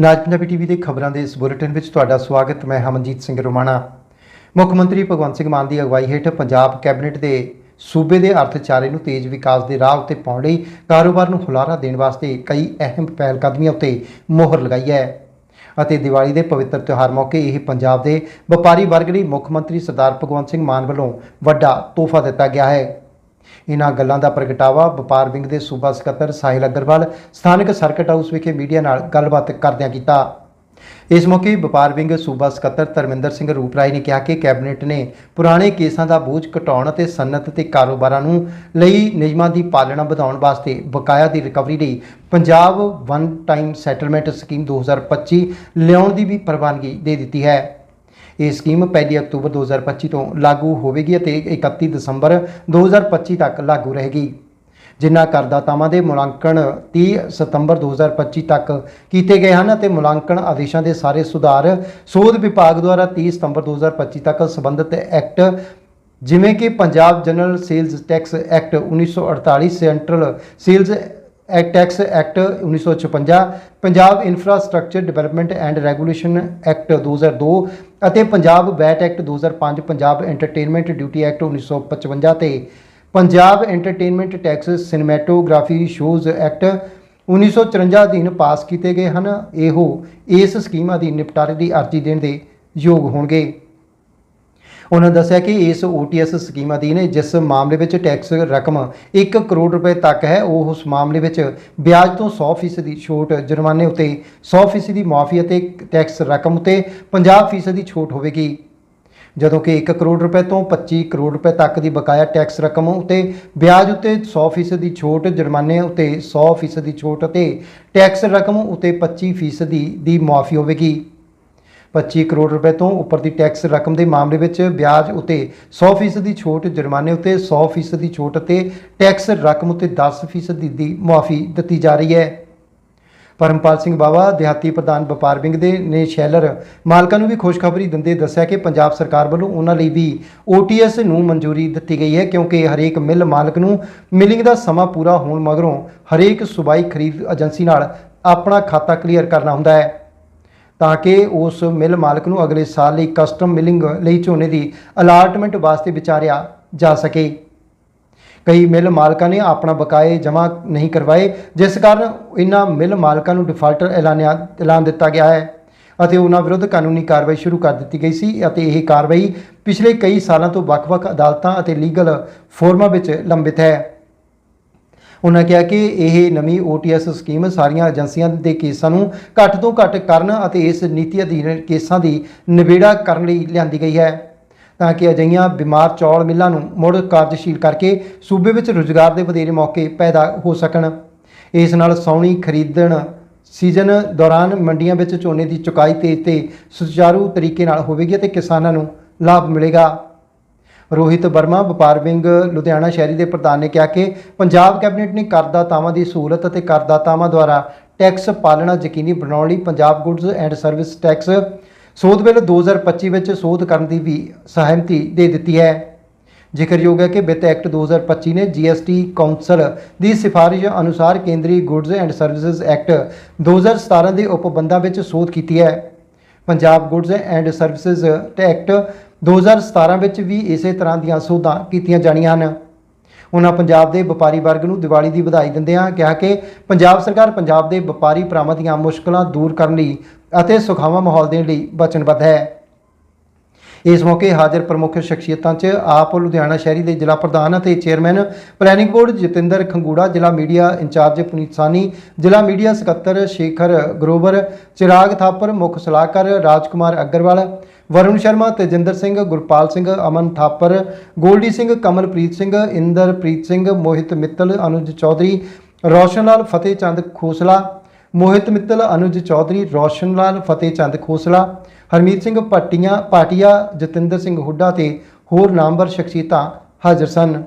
ਨਾਜ Punjabi TV ਦੇ ਖਬਰਾਂ ਦੇ ਇਸ ਬੁਲੇਟਿਨ ਵਿੱਚ ਤੁਹਾਡਾ ਸਵਾਗਤ, ਮੈਂ ਹਮਨਜੀਤ ਸਿੰਘ ਰੋਮਾਣਾ। ਮੁੱਖ ਮੰਤਰੀ ਭਗਵੰਤ ਸਿੰਘ ਮਾਨ ਦੀ ਅਗਵਾਈ ਹੇਠ ਪੰਜਾਬ ਕੈਬਨਿਟ ਦੇ ਸੂਬੇ ਦੇ ਅਰਥਚਾਰੇ ਨੂੰ ਤੇਜ਼ ਵਿਕਾਸ ਦੇ ਰਾਹ ਉੱਤੇ ਪਾਉਣ ਲਈ ਕਾਰੋਬਾਰ ਨੂੰ ਹੁਲਾਰਾ ਦੇਣ ਵਾਸਤੇ ਕਈ ਅਹਿਮ ਪਹਿਲ ਕਦਮੀਆਂ ਉੱਤੇ ਮੋਹਰ ਲਗਾਈ ਹੈ। ਅਤੇ ਦੀਵਾਲੀ ਦੇ ਪਵਿੱਤਰ ਤਿਉਹਾਰ ਮੌਕੇ ਇਹ ਪੰਜਾਬ ਦੇ ਵਪਾਰੀ ਵਰਗ ਲਈ ਮੁੱਖ ਮੰਤਰੀ ਸਰਦਾਰ ਭਗਵੰਤ ਸਿੰਘ ਮਾਨ ਵੱਲੋਂ ਵੱਡਾ ਤੋਹਫਾ ਦਿੱਤਾ ਗਿਆ ਹੈ। ਇਨ੍ਹਾਂ ਗੱਲਾਂ ਦਾ ਪ੍ਰਗਟਾਵਾ ਵਪਾਰ ਵਿੰਗ ਦੇ ਸੂਬਾ ਸਕੱਤਰ ਸਾਹਿਲ ਅਗਰਵਾਲ, ਸਥਾਨਕ ਸਰਕਟ ਹਾਊਸ ਵਿਖੇ ਮੀਡੀਆ ਨਾਲ ਗੱਲਬਾਤ ਕਰਦਿਆਂ ਕੀਤਾ। ਇਸ ਮੌਕੇ ਵਪਾਰ ਵਿੰਗ ਸੂਬਾ ਸਕੱਤਰ ਧਰਮਿੰਦਰ ਸਿੰਘ ਰੂਪਰਾਏ ਨੇ ਕਿਹਾ ਕਿ ਕੈਬਨਿਟ ਨੇ ਪੁਰਾਣੇ ਕੇਸਾਂ ਦਾ ਬੋਝ ਘਟਾਉਣ ਅਤੇ ਸਨਅਤ ਤੇ ਕਾਰੋਬਾਰਾਂ ਨੂੰ ਲਈ ਨਿਯਮਾਂ ਦੀ ਪਾਲਣਾ ਵਧਾਉਣ ਵਾਸਤੇ ਬਕਾਇਆ ਦੀ ਰਿਕਵਰੀ ਲਈ Punjab one time settlement scheme 2025 ਲਿਆਉਣ ਦੀ ਵੀ ਪ੍ਰਵਾਨਗੀ ਦੇ ਦਿੱਤੀ ਹੈ। ਇਹ ਸਕੀਮ 1 ਅਕਤੂਬਰ 2025 ਤੋਂ ਲਾਗੂ ਹੋਵੇਗੀ ਅਤੇ 31 ਦਸੰਬਰ 2025 ਤੱਕ ਲਾਗੂ ਰਹੇਗੀ। ਜਿਨ੍ਹਾਂ ਕਰਦਾਤਾਵਾਂ ਦੇ ਮੁਲਾਂਕਣ 30 ਸਤੰਬਰ 2025 ਤੱਕ ਕੀਤੇ ਗਏ ਹਨ ਅਤੇ ਮੁਲਾਂਕਣ ਆਦੇਸ਼ਾਂ ਦੇ ਸਾਰੇ ਸੁਧਾਰ ਸੋਧ ਵਿਭਾਗ ਦੁਆਰਾ 30 ਸਤੰਬਰ 2025 ਤੱਕ ਸੰਬੰਧਿਤ ਐਕਟ ਜਿਵੇਂ ਕਿ Punjab general sales tax act 1948 central sales tax act 1956 Punjab infrastructure development and regulation act 2002 ਅਤੇ Punjab VAT act 2005 Punjab entertainment duty act 1955 ਤੇ Punjab entertainment tax cinematography shows act 1954 ਅਧੀਨ ਪਾਸ ਕੀਤੇ ਗਏ ਹਨ। ਇਹੋ ਇਸ ਸਕੀਮ ਅਧੀਨ ਨਿਪਟਾਰੇ ਦੀ ਅਰਜ਼ੀ ਦੇਣ ਦੇ ਯੋਗ ਹੋਣਗੇ। ਉਹਨਾਂ ਦੱਸਿਆ ਕਿ ਇਸ OTS ਸਕੀਮ ਅਧੀਨ ਜਿਸ ਮਾਮਲੇ ਵਿੱਚ ਟੈਕਸ ਰਕਮ 1 ਕਰੋੜ ਰੁਪਏ ਤੱਕ ਹੈ, ਉਹ ਉਸ ਮਾਮਲੇ ਵਿੱਚ ਵਿਆਜ ਤੋਂ 100% ਦੀ ਛੋਟ ਜੁਰਮਾਨੇ ਉੱਤੇ 100% ਦੀ ਮਾਫੀ ਅਤੇ ਟੈਕਸ ਰਕਮ ਉੱਤੇ 50% ਦੀ ਛੋਟ ਹੋਵੇਗੀ। ਜਦੋਂ ਕਿ 1 ਕਰੋੜ ਰੁਪਏ ਤੋਂ 25 ਕਰੋੜ ਰੁਪਏ ਤੱਕ ਦੀ ਬਕਾਇਆ ਟੈਕਸ ਰਕਮ ਉੱਤੇ ਵਿਆਜ ਉੱਤੇ 100% ਦੀ ਛੋਟ ਜੁਰਮਾਨੇ ਉੱਤੇ 100% ਦੀ ਛੋਟ ਅਤੇ ਟੈਕਸ ਰਕਮ ਉੱਤੇ 25% ਦੀ ਦੀ ਮਾਫੀ ਹੋਵੇਗੀ। 25 ਕਰੋੜ ਰੁਪਏ ਤੋਂ ਉੱਪਰ ਦੀ ਟੈਕਸ ਰਕਮ ਦੇ ਮਾਮਲੇ ਵਿੱਚ ਵਿਆਜ ਉਤੇ 100% ਦੀ ਛੋਟ, ਜੁਰਮਾਨੇ ਉਤੇ 100% ਦੀ ਛੋਟ ਅਤੇ ਟੈਕਸ ਰਕਮ ਉਤੇ 10% ਦੀ ਦੀ ਮੁਆਫੀ ਦਿੱਤੀ ਜਾ ਰਹੀ ਹੈ। ਪਰਮਪਾਲ ਸਿੰਘ ਬਾਵਾ, ਦਿਹਾਤੀ ਪ੍ਰਧਾਨ ਵਪਾਰ ਵਿੰਗ ਦੇ ਨੇ ਸ਼ੈਲਰ ਮਾਲਕਾਂ ਨੂੰ ਵੀ ਖੁਸ਼ਖਬਰੀ ਦਿੰਦੇ ਦੱਸਿਆ ਕਿ ਪੰਜਾਬ ਸਰਕਾਰ ਵੱਲੋਂ ਉਹਨਾਂ ਲਈ ਵੀ OTS ਨੂੰ ਮਨਜ਼ੂਰੀ ਦਿੱਤੀ ਗਈ ਹੈ ਕਿਉਂਕਿ ਹਰੇਕ ਮਿਲ ਮਾਲਕ ਨੂੰ ਮਿਲਿੰਗ ਦਾ ਸਮਾਂ ਪੂਰਾ ਹੋਣ ਮਗਰੋਂ ਹਰੇਕ ਸੂਬਾਈ ਖਰੀਦ ਏਜੰਸੀ ਨਾਲ ਆਪਣਾ ਖਾਤਾ ਕਲੀਅਰ ਕਰਨਾ ਹੁੰਦਾ ਹੈ। ਤਾਂ ਕਿ ਉਸ ਮਿਲ ਮਾਲਕ ਨੂੰ ਅਗਲੇ ਸਾਲ ਲਈ ਕਸਟਮ ਮਿਲਿੰਗ ਲਈ ਝੋਨੇ ਦੀ ਅਲਾਟਮੈਂਟ ਵਾਸਤੇ ਵਿਚਾਰਿਆ ਜਾ ਸਕੇ। ਕਈ ਮਿਲ ਮਾਲਕਾਂ ਨੇ ਆਪਣਾ ਬਕਾਏ ਜਮ੍ਹਾਂ ਨਹੀਂ ਕਰਵਾਏ, ਜਿਸ ਕਾਰਨ ਇਹਨਾਂ ਮਿਲ ਮਾਲਕਾਂ ਨੂੰ ਡਿਫਾਲਟਰ ਐਲਾਨਿਆ, ਐਲਾਨ ਦਿੱਤਾ ਗਿਆ ਹੈ ਅਤੇ ਉਹਨਾਂ ਵਿਰੁੱਧ ਕਾਨੂੰਨੀ ਕਾਰਵਾਈ ਸ਼ੁਰੂ ਕਰ ਦਿੱਤੀ ਗਈ ਸੀ ਅਤੇ ਇਹ ਕਾਰਵਾਈ ਪਿਛਲੇ ਕਈ ਸਾਲਾਂ ਤੋਂ ਵੱਖ-ਵੱਖ ਅਦਾਲਤਾਂ ਅਤੇ ਲੀਗਲ ਫੋਰਮਾਂ ਵਿੱਚ ਲੰਬਿਤ ਹੈ। ਉਹਨਾਂ ਕਿਹਾ ਕਿ ਇਹ ਨਵੀਂ OTS ਸਕੀਮ ਸਾਰੀਆਂ ਏਜੰਸੀਆਂ ਦੇ ਕੇਸਾਂ ਨੂੰ ਘੱਟ ਤੋਂ ਘੱਟ ਕਰਨ ਅਤੇ ਇਸ ਨੀਤੀ ਅਧੀਨ ਕੇਸਾਂ ਦੀ ਨਿਬੇੜਾ ਕਰਨ ਲਈ ਲਿਆਂਦੀ ਗਈ ਹੈ। ਤਾਂ ਕਿ ਅਜਿਹੀਆਂ ਬਿਮਾਰ ਚੌਲ ਮਿੱਲਾਂ ਨੂੰ ਮੁੜ ਕਾਰਜਸ਼ੀਲ ਕਰਕੇ ਸੂਬੇ ਵਿੱਚ ਰੁਜ਼ਗਾਰ ਦੇ ਵਧੇਰੇ ਮੌਕੇ ਪੈਦਾ ਹੋ ਸਕਣ। ਇਸ ਨਾਲ ਸੌਣੀ ਖਰੀਦਣ ਸੀਜ਼ਨ ਦੌਰਾਨ ਮੰਡੀਆਂ ਵਿੱਚ ਝੋਨੇ ਦੀ ਚੁਕਾਈ ਤੇਜ਼ ਤੇ ਸੁਚਾਰੂ ਤਰੀਕੇ ਨਾਲ ਹੋਵੇਗੀ ਅਤੇ ਕਿਸਾਨਾਂ ਨੂੰ ਲਾਭ ਮਿਲੇਗਾ। ਰੋਹਿਤ ਵਰਮਾ, ਵਪਾਰ ਵਿੰਗ ਲੁਧਿਆਣਾ ਸ਼ਹਿਰੀ ਦੇ ਪ੍ਰਧਾਨ ਨੇ ਕਿਹਾ ਕਿ ਪੰਜਾਬ ਕੈਬਨਿਟ ਨੇ ਕਰਦਾਤਾਵਾਂ ਦੀ ਸਹੂਲਤ ਅਤੇ ਕਰਦਾਤਾਵਾਂ ਦੁਆਰਾ ਟੈਕਸ ਪਾਲਣਾ ਯਕੀਨੀ ਬਣਾਉਣ ਲਈ Punjab goods and service tax ਸੋਧ ਬਿੱਲ 2025 ਵਿੱਚ ਸੋਧ ਕਰਨ ਦੀ ਵੀ ਸਹਿਮਤੀ ਦੇ ਦਿੱਤੀ ਹੈ। ਜ਼ਿਕਰਯੋਗ ਹੈ ਕਿ ਵਿੱਤ ਐਕਟ 2025 ਨੇ GST ਕੌਂਸਲ ਦੀ ਸਿਫਾਰਿਸ਼ ਅਨੁਸਾਰ ਕੇਂਦਰੀ ਗੁੱਡਸ ਐਂਡ ਸਰਵਿਸਿਜ਼ ਐਕਟ 2017 ਦੇ ਉਪਬੰਧਾਂ ਵਿੱਚ ਸੋਧ ਕੀਤੀ ਹੈ। Punjab goods and services act 2017 ਵਿੱਚ ਵੀ ਇਸੇ ਤਰ੍ਹਾਂ ਦੀਆਂ ਸੋਧਾਂ ਕੀਤੀਆਂ ਜਾਣੀਆਂ ਹਨ। ਉਹਨਾਂ ਪੰਜਾਬ ਦੇ ਵਪਾਰੀ ਵਰਗ ਨੂੰ ਦੀਵਾਲੀ ਦੀ ਵਧਾਈ ਦਿੰਦਿਆਂ ਕਿਹਾ ਕਿ ਪੰਜਾਬ ਸਰਕਾਰ ਪੰਜਾਬ ਦੇ ਵਪਾਰੀ ਭਰਾਵਾਂ ਦੀਆਂ ਮੁਸ਼ਕਲਾਂ ਦੂਰ ਕਰਨ ਲਈ ਅਤੇ ਸੁਖਾਵਾਂ ਮਾਹੌਲ ਦੇਣ ਲਈ ਵਚਨਬੱਧ ਹੈ। ਇਸ ਮੌਕੇ ਹਾਜ਼ਰ ਪ੍ਰਮੁੱਖ ਸ਼ਖਸੀਅਤਾਂ 'ਚ ਆਪ ਲੁਧਿਆਣਾ ਸ਼ਹਿਰੀ ਦੇ ਜ਼ਿਲ੍ਹਾ ਪ੍ਰਧਾਨ ਅਤੇ chairman planning board Jatinder Khangura, ਜ਼ਿਲ੍ਹਾ ਮੀਡੀਆ ਇੰਚਾਰਜ ਪੁਨੀਤ ਸਾਨੀ ਜ਼ਿਲ੍ਹਾ ਮੀਡੀਆ ਸਕੱਤਰ ਸ਼ੇਖਰ ਗਰੋਵਰ, ਚਿਰਾਗ ਥਾਪਰ, ਮੁੱਖ ਸਲਾਹਕਾਰ ਰਾਜਕੁਮਾਰ ਅਗਰਵਾਲ, ਵਰੁਣ ਸ਼ਰਮਾ, ਤੇਜਿੰਦਰ ਸਿੰਘ, ਗੁਰਪਾਲ ਸਿੰਘ, ਅਮਨ ਥਾਪਰ, ਗੋਲਡੀ ਸਿੰਘ, ਕਮਲਪ੍ਰੀਤ ਸਿੰਘ, ਇੰਦਰਪ੍ਰੀਤ ਸਿੰਘ, ਮੋਹਿਤ ਮਿੱਤਲ, ਅਨੁਜ ਚੌਧਰੀ ਰੌਸ਼ਨ ਲਾਲ ਫਤਿਹ ਚੰਦ ਖੋਸਲਾ ਮੋਹਿਤ ਮਿੱਤਲ, ਅਨੁਜ ਚੌਧਰੀ, ਰੌਸ਼ਨ ਲਾਲ, ਫਤਿਹ ਚੰਦ ਖੋਸਲਾ, ਹਰਮੀਤ ਸਿੰਘ ਪੱਟੀਆਂ, ਪਾਟਿਆ, ਜਤਿੰਦਰ ਸਿੰਘ ਹੁੱਡਾ ਤੇ ਹੋਰ ਨਾਮਵਰ ਸ਼ਖਸੀਅਤਾਂ ਹਾਜ਼ਰ ਸਨ।